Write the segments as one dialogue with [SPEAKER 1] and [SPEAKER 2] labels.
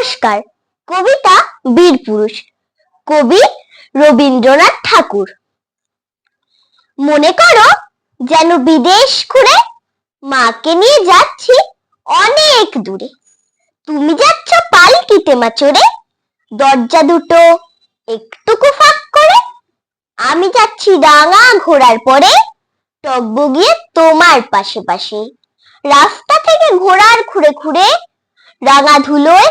[SPEAKER 1] নমস্কার। কবিতা বীর পুরুষ। কবি রবীন্দ্রনাথ ঠাকুর। মনে করো যেন বিদেশ ঘুরে মাকে নিয়ে যাচ্ছি অনেক দূরে। তুমি যাচ্ছ পালকিতে মা চড়ে দরজা দুটো একটুকু ফাঁক করে। আমি যাচ্ছি রাঙা ঘোড়ার পরে। টকবগিয়ে তোমার পাশে পাশে। রাস্তা থেকে ঘোড়ার খুঁড়ে খুঁড়ে রাঙা ধুলোয়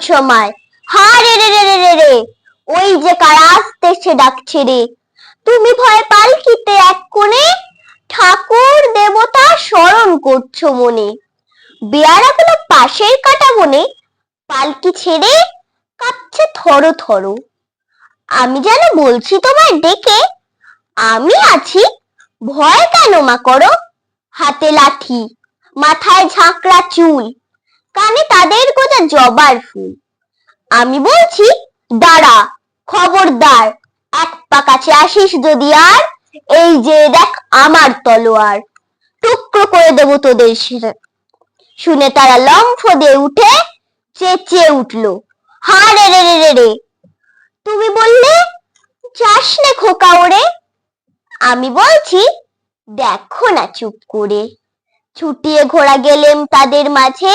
[SPEAKER 1] সময়। হা রে রে রে রে রে রে। ওই যে কারা আসতেছে ডাকছে রে। তুমি ভয় পালকিতে এক কোণে? ঠাকুর দেবতা স্মরণ করছ মনে। বেয়ারাগুলো পাশের কাটা বনে পালকি ছেড়ে কাঁপছে থরো থরো। আমি যেন বলছি তোমায় ডেকে, আমি আছি। ভয় কেন মা করো? হাতে লাঠি, মাথায় ঝাঁকড়া চুল। কানে তাদের গোজা জবার ফুল। আমি বলছি, দাঁড়া, খবরদার, এক পা কাছে আসিস যদি আর, এই যে দেখ আমার তলোয়ার, টুকরো করে দেবো তোদের শুনে তারা লম্ফ দিয়ে উঠে চেঁচিয়ে উঠল হা রে রে রে রে। তুমি বললে, যাস নে খোকা ওরে। আমি বলছি, দেখো না চুপ করে। ছুটিয়ে ঘোড়া গেলেম তাদের মাঝে